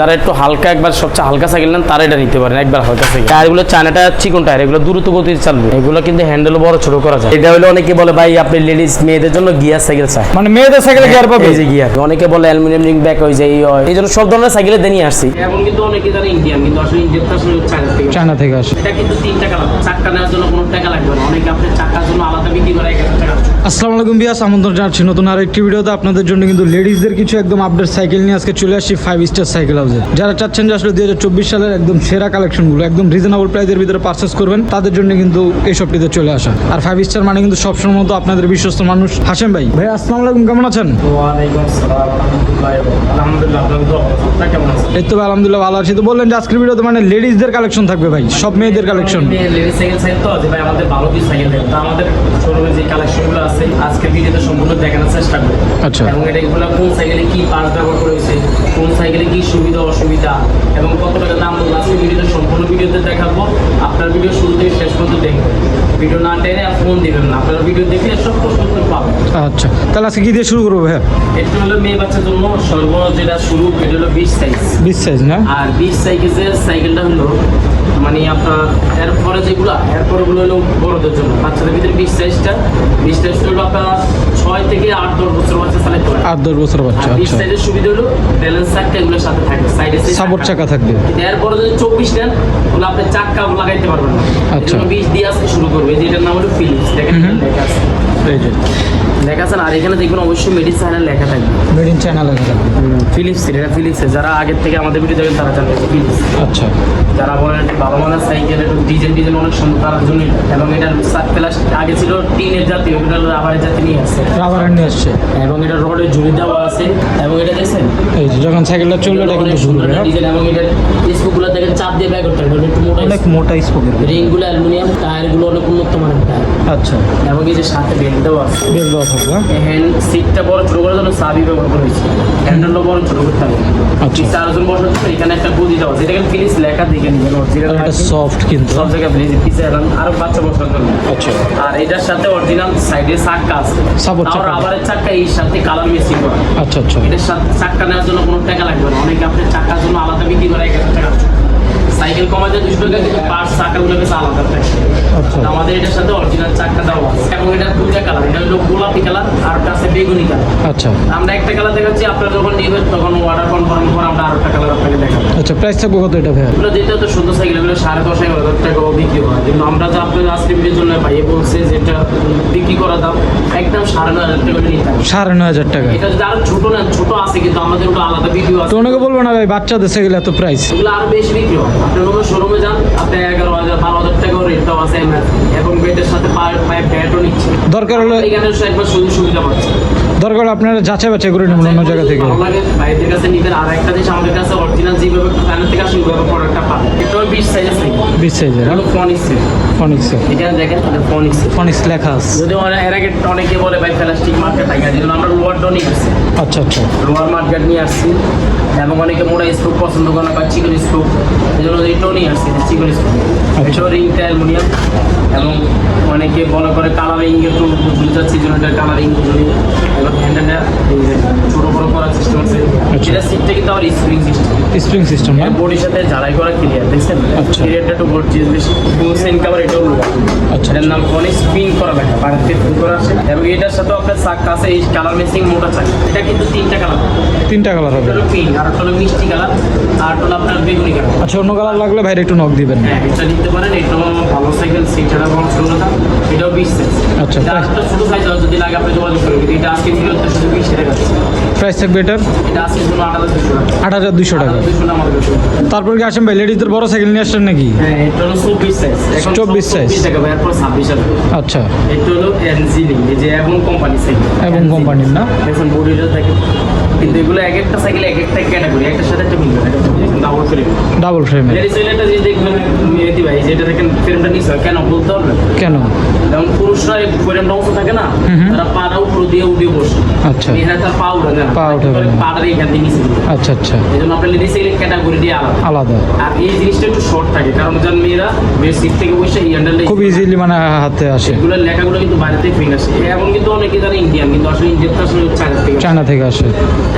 যারা একটু হালকা একবার সবচেয়ে হালকা সাইকেল নেন তারা এটা নিতে পারেন একবার হালকা সাইকেল। টায়ারগুলো চায়নাটা চিকন টায়ার এগুলো দ্রুত গতিতে চালবে। এগুলো কিন্তু হ্যান্ডেল বড় ছোট করা যায়। এটা হলো অনেকে বলে ভাই আপনি লেডিস মেয়েদের জন্য গিয়ার সাইকেল চায় মানে মেয়েদের সাইকেলে গিয়ার পাবে? এই যে গিয়ার অনেকে বলে অ্যালুমিনিয়াম রিং ব্যাক হয়ে যায় এই হয়। এই জন্য সব ধরনের সাইকেলে দিয়ে আসছি এখন কিন্তু অনেকে জানে ইন্ডিয়ান কিন্তু আসলে ইন্ডিয়ান চায়না থেকে চায়না থেকে আসে। এটা কিন্তু তিন টাকা চাক্কা নেওয়ার জন্য কোনো টাকা লাগবে না অনেকে আপনার চাক্কার জন্য আলাদা বিক্রি করে এক হাজার টাকা আসসালামু আলাইকুম বিয়াস আমন্ত্রণ জানাচ্ছি নতুন আর একটি ভিডিওতে। আপনাদের জন্য কিন্তু লেডিসদের কিছু একদম আপডেট সাইকেল নিয়ে আজকে চলে আসছি ফাইভ স্টার সাইকেল হাউসে যারা চাচ্ছেন যে আসলে দুই হাজার চব্বিশ সালের একদম সেরা কালেকশনগুলো একদম রিজনেবল প্রাইসের ভিতরে পারচেস করবেন তাদের জন্য কিন্তু এই শপটিতে চলে আসা। আর ফাইভ স্টার মানে কিন্তু সবসময় মতো আপনাদের বিশ্বস্ত মানুষ হাসেম ভাই। ভাই আসসালামু আলাইকুম কেমন আছেন? এই তো ভাই, আলহামদুলিল্লাহ ভালো আছি। তো বললেন যে আজকের ভিডিওতে মানে লেডিসদের কালেকশন থাকবে ভাই সব মেয়েদের কালেকশন লেডিস সাইকেল সাইড তো আমাদের ভালো কিছু সাইকেল আমাদের শোরুমে যে কালেকশনগুলো আছে আজকে ভিডিওতে সম্পূর্ণ দেখানোর চেষ্টা করব। আচ্ছা। এবং এটা এগুলো কোন সাইকেলে কি পার্ট ব্যবহার করেছে কোন সাইকেলে কি সুবিধা অসুবিধা এবং কত টাকা দাম বলব আজকে ভিডিওতে সম্পূর্ণ ভিডিওতে দেখাবো। আপনার ভিডিও শুরু থেকে শেষ পর্যন্ত ভিডিও না টেনে ফোন দিবেন না। আপনারা ভিডিও দেখলে সব প্রশ্ন উত্তর পাবেন। আচ্ছা তাহলে আজকে কি দিয়ে শুরু করব ভাই এটা হলো মেয়ে বাচ্চার জন্য সর্ব যেটা শুরু এটা হলো বিশ সাইজ বিশ সাইজ না? আর বিশ সাইজের সাইকেলটা হলো মানে আপনার এরপরে যেগুলো এরপরে গুলো হলো বড়দের জন্য। বাচ্চাদের ভিতরে বিশ সাইজটা বিশ সাইজটা হলো আপনার থেকে আট দশ বছর বাচ্চা চালাতে পারে আট দশ বছর বাচ্চা আচ্ছা। সাইডের সুবিধা হলো ব্যালেন্স চাকা এগুলোর সাথে থাকবে। সাইডে সাপোর্ট চাকা থাকবে। এরপরে যদি চব্বিশ নেন ওগুলো আপনি চাকা লাগাইতে পারবেন না। আচ্ছা। বিশ দিয়ে আজকে শুরু করবে। যেটার নাম হলো ফিলিপস দেখেন লেখা আছে এই যে। লেখা আর এখানে দেখবেন অবশ্যই মেডিসাইনের লেখা থাকবে। মেড ইন চায়না লেখা থাকবে। ফিলিপস এটা ফিলিপসের যারা আগের থেকে আমাদের ভিডিও দেখেন তারা জানবে ফিলিপস আচ্ছা। যারা বলেন ভালো মানের সাইকেল একটু ডিজাইন ডিজাইন অনেক সুন্দর তার জন্য এবং এটার প্লাস আগে ছিল টিনের জাতীয় এটা রাবারের জাতি নিয়ে আসছে। রাবার নিয়ে আসছে। এবং এটা রডের ঝুড়ি দেওয়া আছে। এবং এটা দেখছেন? এই যখন সাইকেলটা চলবে এটা কিন্তু সুন্দর হ্যাঁ? ডিজাইন। এবং এটার স্কুপগুলো চাপ দিয়ে ব্যাগ করতে হবে একটু মোটা অনেক মোটা স্পোকের রিংগুলো অ্যালুমিনিয়াম টায়ারগুলো অনেক উন্নত মানের টায়ার। আচ্ছা। এবং এই যে সাথে বেল্ট দেওয়া আছে। বেল দেওয়া থাকবে হ্যাঁ? হ্যান্ড সিটটা বড় ছোট করার জন্য সাবি ব্যবহার করা হয়েছে। হ্যান্ডেলটা বড় ছোট করতে হবে। আচ্ছা। চারজন জন্য এখানে একটা গদি দেওয়া আছে। এটাকে ফিনিশ লেখা দেখে নিবেন আর এটা অরিজিনাল সফট কিন্তু। সব জায়গায় ব্লেজ পিছে এলাম। আরও বাচ্চা বসার জন্য। আচ্ছা। আর এটার সাথে অরিজিনাল সাইডে চাক্কা আছে। Support তাও চাক্কা। রাবারের চাক্কা এর সাথে কালার মেসিং করা। আচ্ছা আচ্ছা। এটার সাথে চাক্কা নেওয়ার জন্য কোনো টাকা লাগবে না। অনেকে আপনার চাক্কার জন্য আলাদা বিক্রি করে এক হাজার টাকা। সাইকেল কমাতে দুশো টাকা কিন্তু পার্স চাকাগুলো বেশ আলাদা থাকে আচ্ছা। আমাদের এটার সাথে অরিজিনাল চাকা দেওয়া আছে। এবং এটা দুইটা কালার এটা হলো গোলাপি কালার আর একটা আছে বেগুনি কালার আচ্ছা। আমরা একটা কালার দেখাচ্ছি আপনারা যখন নেবেন তখন অর্ডার কনফার্ম করে আমরা আর একটা কালার আচ্ছা প্রাইস থাকবে কত এটা ভাইয়া? এগুলো যেটা তো সুন্দর সাইকেল এগুলো সাড়ে দশ এগারো হাজার টাকা বিক্রি হয়। কিন্তু আমরা যা আপনাদের আজকে ভিডিওর জন্য ভাইয়ে বলছে যেটা বিক্রি করা দাম একদম সাড়ে নয় হাজার টাকা নিতে সাড়ে নয় হাজার টাকা। এটা যদি আরও ছোট না ছোট আছে কিন্তু আমাদের ওটা আলাদা বিক্রি আছে। তো অনেকে বলব না ভাই বাচ্চাদের সাইকেল এত প্রাইস এগুলো আরও বেশি বিক্রি হয়। আপনি কোনো শোরুমে যান আপনি এগারো হাজার বারো হাজার টাকাও রেটটাও আছে এবং বেডের সাথে পায়ে পায়ে ব্যাটও নিচ্ছে। দরকার হলে এখানে একবার সুযোগ সুবিধা পাচ্ছে। দরকার আপনারা যাচাই বাছাই করে নেবেন অন্য জায়গা থেকে। ভাইদের কাছে নিবেন। আর একটা জিনিস আমাদের কাছে অরিজিনাল যেভাবে ফ্যানের থেকে আসে ওইভাবে প্রোডাক্টটা পাবেন এটা বিশ সাইজের বিশ সাইজের হলো ফনিক্স ফনিক্স এখানে দেখেন এটা ফনিক্স ফনিক্স লেখা আছে। যদি এর আগে অনেকে বলে ভাই প্লাস্টিক মার্কেট থাকে যেগুলো আমরা লোয়ার ডো নিয়ে আসছি। আচ্ছা আচ্ছা। লোয়ার মার্কেট নিয়ে আসছি। এবং অনেকে মোটা স্কোপ পছন্দ করে না বা চিকন স্কোপ এই জন্য নিয়ে আসছি চিকন। রিংটা অ্যালুমিনিয়াম। এবং অনেকে বলে করে কালারিং একটু ঝুলে যাচ্ছে জন্য এটা কালারিং এবং হ্যান্ডেলটা ছোটো বড়ো করার সিস্টেম আছে আচ্ছা। এটা সিটটা কিন্তু আবার স্প্রিং সিস্টেম স্প্রিং সিস্টেম না বডির সাথে ঝালাই করা ক্লিয়ার দেখছেন? আচ্ছা। ক্লিয়ারটা একটু গর্জিয়াস বেশি। ফুল সেন কাভার এটাও লোক আচ্ছা। এটার নাম অনেক স্পিন করা বাইরে থেকে ফুল করা আছে। এবং এটার সাথেও আপনার চাক্কা আছে এই কালার মেসিং মোটা চাক্কা এটা কিন্তু তিনটা কালার তিনটা কালার হবে হলো পিঙ্ক আর একটা হলো মিষ্টি কালার আর একটা হলো আপনার বেগুনি কালার আচ্ছা অন্য কালার লাগলে ভাইরে একটু নক দিবেন। হ্যাঁ এটা নিতে পারেন এটাও ভালো সাইকেল সিটটা বড় ছিল না এটাও বিশ সাইজ আচ্ছা, এটা ছোটো সাইজ যদি লাগে আপনি যোগাযোগ করবেন এটা আজকে ভিডিওতে শুধু বিশ টাকা। প্রাইস থাকবে এটার? এটা আজকে শুধু আট হাজার দুশো টাকা। আট হাজার দুশো টাকা। তারপর কি আসেন ভাই? লেডিসদের বড় সাইকেল নিয়ে আসছেন নাকি? হ্যাঁ এটা হলো চব্বিশ সাইজ 24 size। টাকা ভাই এরপর ছাব্বিশ হাজার আচ্ছা। এটা হলো এনজিলিং এই যে এবং কোম্পানি সাইকেল এবং কোম্পানির না? বডিটা কিন্তু এগুলো এক একটা সাইকেল এক একটা ক্যাটাগরি একটার সাথে একটা মিলবে ডাবল ফ্রেম ডাবল ফ্রেমের লেডিস এটা যে দেখবেন মেহেদি ভাই যেটা দেখেন ফ্রেমটা নিচ কেন? বলতে পারবেন কেন? পুরুষরা এই ফ্রেমটা অংশ থাকে না। তারা পাটা উপর দিয়ে উঠে বসে। আচ্ছা। এখানে তার পা উঠে না। পা উঠে। পাটা এখান থেকে নিচে। আচ্ছা আচ্ছা। এই জন্য আপনার আলাদা। আলাদা। আর এই জিনিসটা একটু শর্ট থাকে কারণ যার মেয়েরা মেয়ের সিট থেকে বসে এই হ্যান্ডেলটা খুব ইজিলি মানে হাতে আসে। এগুলো লেখাগুলো কিন্তু বাইরেতে ফিং আসে। এখন কিন্তু অনেকে জানে ইন্ডিয়ান কিন্তু আসলে ইন্ডিয়ানটা আসলে চায়না থেকে আসে। চায়না থেকে আসে।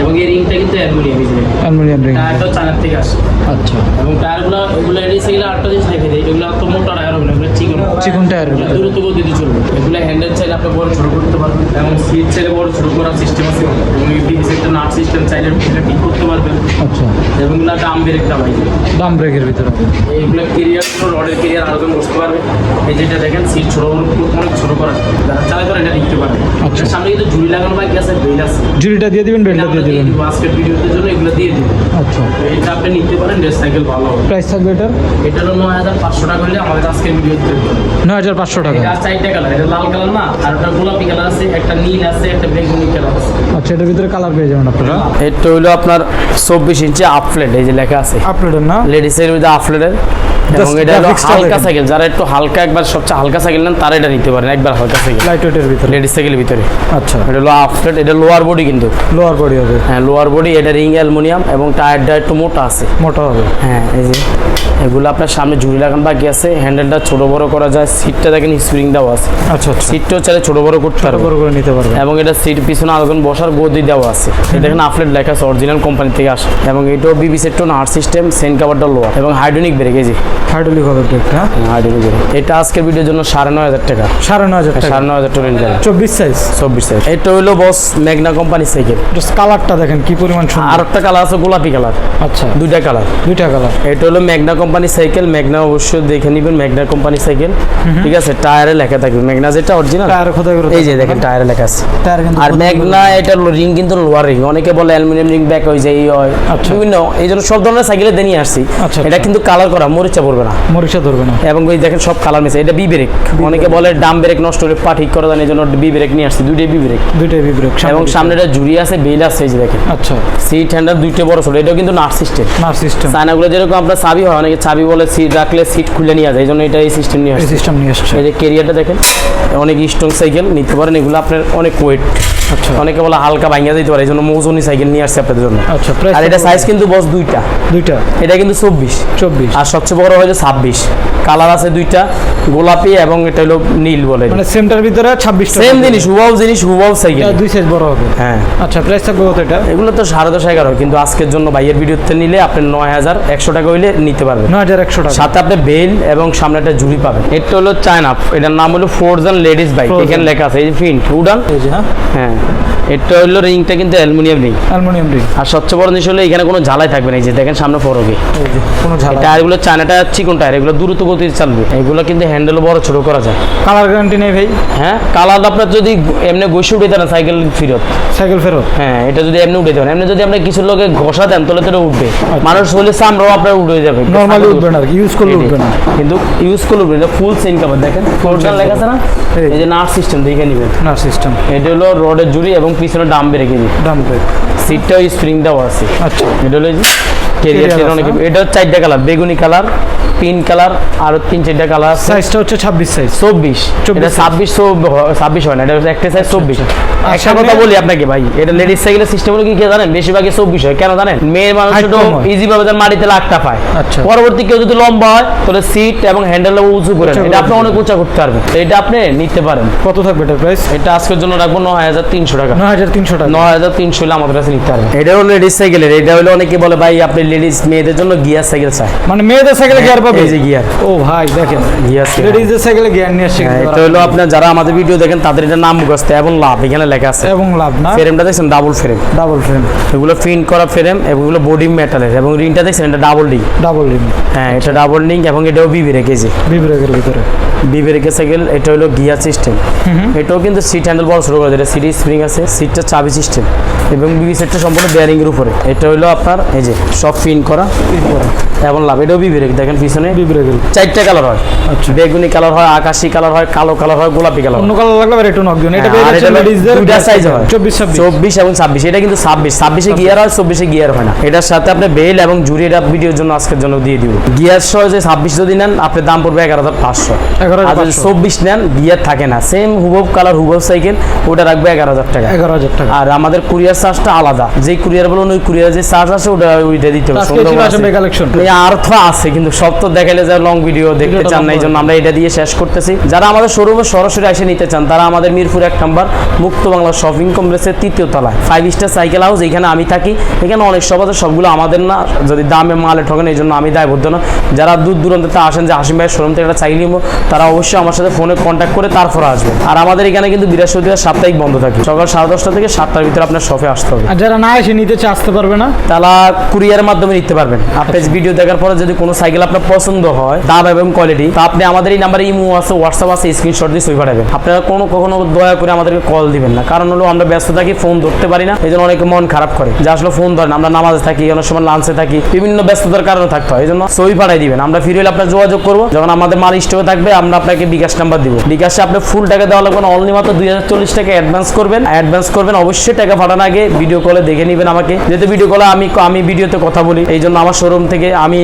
এবং এই রিংটা কিন্তু অ্যালুমিনিয়াম হিসেবে অ্যালুমিনিয়াম রিং টায়ারটাও চায়না থেকে আসে। আচ্ছা। এবং টায়ারগুলো এগুলো এডিস এগুলো আটটা জিনিস দেখে দেয় এগুলো তো মোটা টায়ার হবে না এগুলো চিকন। চিকন টায়ার দ্রুত গতিতে চলবে। এগুলো হ্যান্ডেল চাইলে আপনি বড় ছোট করতে পারবেন এবং সিট চাইলে বড় ছোট করার সিস্টেম আছে। এবং ইউপিএস একটা নাট সিস্টেম চাইলে এটা ঠিক করতে আচ্ছা। এবং এগুলো দাম বেরেকটা পাই দাম ব্রেকের ভিতরে। এইগুলো কেরিয়ার রডের কেরিয়ার আরও বসতে পারবে। এই যেটা দেখেন সিট ছোট অনেক ছোট করা। যারা এটা দেখতে পারে। আচ্ছা। সামনে কিন্তু ঝুড়ি লাগানো বাইক আছে বেল আছে। দিয়ে দিবেন বেলটা দিয়ে দিবেন। আজকের ভিডিওতে জন্য এগুলো দিয়ে দিব। আচ্ছা। এটা আপনি নিতে পারেন সাইকেল ভালো হবে। প্রাইস থাকবে এটার? এটা নয় হাজার পাঁচশো টাকা হলে আমাদের ভিডিওতে নয় হাজার পাঁচশো টাকা। এটা চারটে কালার এটা লাল কালার না আর ওটা গোলাপি কালার আছে একটা নীল আছে একটা বেগুনি কালার আছে। আচ্ছা এটার ভিতরে কালার পেয়ে যাবেন আপনারা। এটা হলো আপনার চব্বিশ ইঞ্চি আপফ্লেট এই যে লেখা আছে। আপফ্লেটের না? লেডিসের মধ্যে আপ প্লেটের এবং এটা হলো হালকা সাইকেল। যারা একটু হালকা একবার সবচেয়ে হালকা সাইকেল নেন তারা এটা নিতে পারেন। একবার হালকা সাইকেল। লাইট ওয়েটের ভিতরে। লেডিস সাইকেলের ভিতরে। আচ্ছা। এটা হলো এটা লোয়ার বডি কিন্তু। লোয়ার বডি হবে। হ্যাঁ লোয়ার বডি এটা রিং অ্যালুমিনিয়াম এবং টায়ারটা একটু মোটা আছে। মোটা হবে। হ্যাঁ এই যে। এগুলো আপনার সামনে ঝুড়ি লাগানো বাকি আছে। হ্যান্ডেলটা ছোট বড় করা যায়। সিটটা দেখেন স্প্রিং দেওয়া আছে। আচ্ছা আচ্ছা। সিটটাও চাইলে ছোট বড় করতে পারবে বড় করে নিতে পারবেন। এবং এটা সিট পিছনে আলাদা বসার গদি দেওয়া আছে। দেখেন আফলেট লেখা আছে অরিজিনাল কোম্পানি থেকে আসে। এবং এটাও বিবি সেটটা না আর্ট সিস্টেম সেন কাভারটা লোয়া এবং হাইড্রোনিক ব্রেক এই যে। হাইড্রোলিক হবে ব্রেকটা হাইড্রোনিক এটা আজকের ভিডিওর জন্য সাড়ে নয় হাজার টাকা। সাড়ে নয় হাজার সাড়ে নয় হাজার টাকা চব্বিশ সাইজ চব্বিশ সাইজ এটা হলো বস ম্যাগনা কোম্পানির সাইকেল কালারটা দেখেন কি পরিমাণ আর একটা কালার আছে গোলাপি কালার আচ্ছা। দুইটা কালার দুইটা কালার এটা হলো ম্যাগনা কোম্পানির সাইকেল ম্যাগনা অবশ্যই দেখে নেবেন ম্যাগনা কোম্পানির সাইকেল ঠিক আছে টায়ারে লেখা থাকবে। ম্যাগনা যেটা অরিজিনাল টায়ার খোদাই করে এই যে দেখেন টায়ারে লেখা আছে। টায়ার কিন্তু আর ম্যাগনা এটা রিং কিন্তু লোয়ার রিং অনেকে বলে অ্যালুমিনিয়াম রিং ব্যাক হয়ে যায় এই হয়। আচ্ছা। বিভিন্ন এই জন্য সব ধরনের সাইকেলে দিয়ে আসছি। আচ্ছা, এটা আচ্ছা। কিন্তু কালার করা মরিচা পড়বে না। মরিচা ধরবে না। এবং ওই দেখেন সব কালার মিশে এটা বি ব্রেক অনেকে বলে ডাম ব্রেক নষ্ট হলে পা ঠিক করে দেন এই জন্য বি ব্রেক নিয়ে আসছি দুইটাই বি ব্রেক দুইটাই বি ব্রেক এবং সামনে এটা জুড়ি আছে বেল আছে এই দেখেন। আচ্ছা। সিট হ্যান্ডার দুইটা বড় ছোট এটাও কিন্তু নাট সিস্টেম নার সিস্টেম চায়নাগুলো যেরকম আপনার চাবি হয় অনেকে চাবি বলে সিট রাখলে সিট খুলে নিয়ে যায় এই জন্য এটা এই সিস্টেম নিয়ে এই আসছে। সিস্টেম নিয়ে এসছে এই যে কেরিয়ারটা দেখেন অনেক স্ট্রং সাইকেল নিতে পারেন এগুলো আপনার অনেক ওয়েট আচ্ছা। অনেকে বলে হালকা ভাঙিয়া দিতে পারে এই জন্য মৌজনি সাইকেল নিয়ে আসছে আপনাদের জন্য। আচ্ছা আর এটা সাইজ কিন্তু বস দুইটা। দুইটা? এটা কিন্তু চব্বিশ। চব্বিশ। আর সবচেয়ে বড় হয়েছে ছাব্বিশ। কালার আছে দুইটা গোলাপি এবং এটা হলো নীল বলে। মানে সেমটার ভিতরে ছাব্বিশ সেম জিনিস হুবাও জিনিস হুবাও সাইকেল দুই সাইজ বড় হবে। হ্যাঁ। আচ্ছা প্রাইস থাকবে কত এটা? এগুলো তো সাড়ে দশ এগারো কিন্তু আজকের জন্য ভাইয়ের ভিডিওতে নিলে আপনি নয় হাজার একশো টাকা হইলে নিতে পারবেন। নয় হাজার একশো টাকা। সাথে আপনি বেল এবং সামনে একটা জুড়ি পাবেন। এটা হলো চায়না এটার নাম হলো ফোরজান লেডিস বাইক। এখানে লেখা আছে এই যে প্রিন্ট উডান। এই যে হ্যাঁ। হ্যাঁ। এটা হলো রিংটা কিন্তু অ্যালুমিনিয়াম রিং। Aluminium ring. আর সবচেয়ে বড় জিনিস হলো এখানে কোনো ঝালাই থাকবে না এই যে দেখেন সামনে ফরকে। কোনো ঝালা টায়ারগুলো চায়না টায়ার চিকন টায়ার এগুলো দ্রুত গতিতে চালবে। এগুলো কিন্তু হ্যান্ডেল বড় ছোট করা যায়। কালার গ্যারান্টি নেই ভাই। হ্যাঁ? কালার আপনার যদি এমনি গৈসে উঠে দেন সাইকেল ফিরত। সাইকেল ফেরত? হ্যাঁ এটা যদি এমনি উঠে দেন। এমনি যদি আপনি কিছু লোকে ঘষা দেন তাহলে তো উঠবে। মানুষ হলে চামড়াও আপনার উঠে যাবে। নর্মালি উঠবে না ইউজ করলে উঠবে না। কিন্তু ইউজ করলে উঠবে ফুল সেন কাভার দেখেন। ফোরজান লেখা আছে না? এই। যে নার্স সিস্টেম দেখে নেবেন। না সিস্টেম এটা হলো রডের জুড়ি এবং পিছনে ডাম রেখে দিই। ব্রেক সিটটাও স্প্রিং দেওয়া আছে। আচ্ছা। এটা হলো কেরিয়ার অনেক? এটা হচ্ছে চারটা কালার বেগুনি কালার পিঙ্ক কালার আর তিন চারটা কালার আছে। সাইজটা হচ্ছে ছাব্বিশ সাইজ চব্বিশ। চব্বিশ এটা ছাব্বিশ ছাব্বিশ হয় না এটা হচ্ছে একটা সাইজ চব্বিশ। আর একটা কথা বলি আপনাকে ভাই এটা লেডিস সাইকেলের সিস্টেম হলো কি কে জানেন? বেশিরভাগই চব্বিশ হয় কেন জানেন? মেয়ের মানুষ একটু ইজি ভাবে তার মাটিতে লাগটা পায়। আচ্ছা। পরবর্তী কেউ যদি লম্বা হয় তাহলে সিট এবং হ্যান্ডেল উঁচু করে এটা আপনি অনেক উঁচা করতে পারবেন। এটা আপনি নিতে পারেন। কত থাকবে এটার প্রাইস এটা আজকের জন্য রাখব নয় হাজার তিনশো টাকা। নয় হাজার তিনশো টাকা। নয় হাজার তিনশো হলে আমাদের কাছে নিতে পারবেন। এটা হলো লেডিস সাইকেলের এটা হলো অনেকে বলে ভাই আপনি লেডিস মেয়েদের জন্য গিয়ার সাইকেল চাই। মানে মেয়েদের সাইকেলে গিয়ার পাবে এই যে গিয়ার ও ভাই দেখেন গিয়ার লেডিজদের সাইকেলে গিয়ার নিয়ে আসছে হ্যাঁ, এটা হলো আপনার যারা আমাদের ভিডিও দেখেন তাদের এটা নাম মুখস্থ এবং লাভ এখানে লেখা আছে। এবং লাভ না? ফ্রেমটা দেখছেন? ডাবল ফ্রেম ডাবল ফ্রেম এগুলো প্রিন্ট করা ফ্রেম এগুলো বডি মেটালের এবং রিংটা দেখছেন? এটা ডাবল রিং ডাবল রিং হ্যাঁ এটা ডাবল রিং এবং এটাও বিবি রেখেছে বিব্রেকের ভিতরে। বিবি রেখেছে গেল এটা হলো গিয়ার সিস্টেম এটাও কিন্তু সিট হ্যান্ডেল বড় শুরু করে এটা সিটি স্প্রিং আছে সিটটা চাবি সিস্টেম এবং বিবি সেটটা সম্পূর্ণ বেয়ারিং এর উপরে। এটা হলো আপনার এই যে সব করা। এবং লাভ এটাও বিবি রেখে দেখেন পিছনে পিছনে চারটা কালার হয়। আচ্ছা। বেগুনি কালার হয় আকাশি কালার হয় কালো কালার হয় গোলাপি কালার অন্য কালার লাগলে আবার একটু নক দিন এটা দুইটা size হয়। চব্বিশ ছাব্বিশ। চব্বিশ এবং ছাব্বিশ। এটা কিন্তু ছাব্বিশ। ছাব্বিশে গিয়ার হয় চব্বিশে গিয়ার হয় না। এটার সাথে আপনি বেল এবং জুড়ি এটা ভিডিওর জন্য আজকের জন্য দিয়ে দিব। গিয়ার সহ যে ছাব্বিশ যদি নেন আপনার দাম পড়বে এগারো হাজার পাঁচশো। 11,500 আর যদি চব্বিশ নেন গিয়ার থাকে না। সেম হুবব কালার হুবব সাইকেল ওটা রাখবে এগারো হাজার টাকা। এগারো হাজার টাকা। আর আমাদের কুরিয়ার চার্জটা আলাদা। যে কুরিয়ার বলুন ওই কুরিয়ার যে চার্জ আছে ওটা ওইটা দিতে হবে। সুন্দরবন কালেকশন এই আর তো আছে কিন্তু সব তো দেখাইলে যা লং ভিডিও দেখতে চান না এই জন্য আমরা এটা দিয়ে শেষ করতেছি। যারা আমাদের শোরুমে সরাসরি এসে নিতে চান তারা আমাদের মিরপুর এক নাম্বার মুক্ত বাংলা শপিং কমপ্লেক্সের তৃতীয় তলায়। ফাইভ স্টার সাইকেল হাউস এখানে আমি থাকি। এখানে অনেক সব আছে সবগুলো আমাদের না। যদি দামে মালে ঠকেন এই জন্য আমি দায়বদ্ধ না। যারা দূর দূরান্ত থেকে আসেন যে হাসিম ভাইয়ের শোরুম থেকে একটা চাইলে নিবো তারা অবশ্যই আমার সাথে ফোনে কন্ট্যাক্ট করে তারপরে আসবেন। আর আমাদের এখানে কিন্তু বৃহস্পতিবার সাপ্তাহিক বন্ধ থাকে। সকাল সাড়ে দশটা থেকে সাতটার ভিতরে আপনার শপে আসতে হবে। আর যারা না এসে নিতে আসতে পারবে না। তারা কুরিয়ারের মাধ্যমে নিতে পারবেন। আপনি ভিডিও দেখার পরে যদি কোনো সাইকেল আপনার পছন্দ হয়, দাম এবং কোয়ালিটি তা আপনি আমাদের এই নাম্বারে ইমো আছে হোয়াটসঅ্যাপ আছে স্ক্রিনশট দিয়ে সই পাঠাবেন। আপনারা কোনো কখনো দয়া করে আমাদেরকে কল দিবেন না। কারণ হলো আমরা ব্যস্ত থাকি ফোন ধরতে পারি না এই জন্য অনেকে মন খারাপ করে। যে আসলে ফোন ধরেন আমরা নামাজে থাকি, অনেক সময় লাঞ্চে থাকি, বিভিন্ন ব্যস্ততার কারণে থাকতে হয় এই জন্য সই পাঠাই দিবেন। আমরা ফিরে হলে আপনার যোগাযোগ করব, যখন আমাদের মাল স্টকে থাকবে, আমরা আপনাকে বিকাশ নাম্বার দিব। বিকাশে আপনি ফুল টাকা দেওয়া লাগবে না অনলি মাত্র দুই হাজার চল্লিশ টাকা অ্যাডভান্স করবেন। অ্যাডভান্স করবেন, অবশ্যই টাকা পাঠানোর আগে ভিডিও কলে দেখে নেবেন আমাকে। যেহেতু ভিডিও কলে আমি আমি ভিডিওতে কথা বলি এই জন্য আমার শোরুম থেকে আমি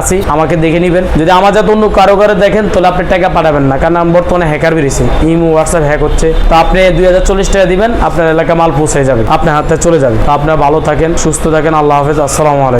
আছি আমাকে দেখে নেবেন। যদি আমার যাতে অন্য কারও কারও দেখেন, তাহলে আপনি টাকা পাঠাবেন না। কারণ আমি বর্তমানে হ্যাকার বেরিয়েছি। ইমো হোয়াটসঅ্যাপ হ্যাক হচ্ছে। তো আপনি দুই হাজার চল্লিশ টাকা দিবেন, আপনার এলাকা মাল পৌঁছে যাবে। আপনার হাতে চলে যাবে। তো আপনার ভালো থাকেন, সুস্থ থাকেন। আল্লাহ হাফেজ। আসসালামু আলাইকুম।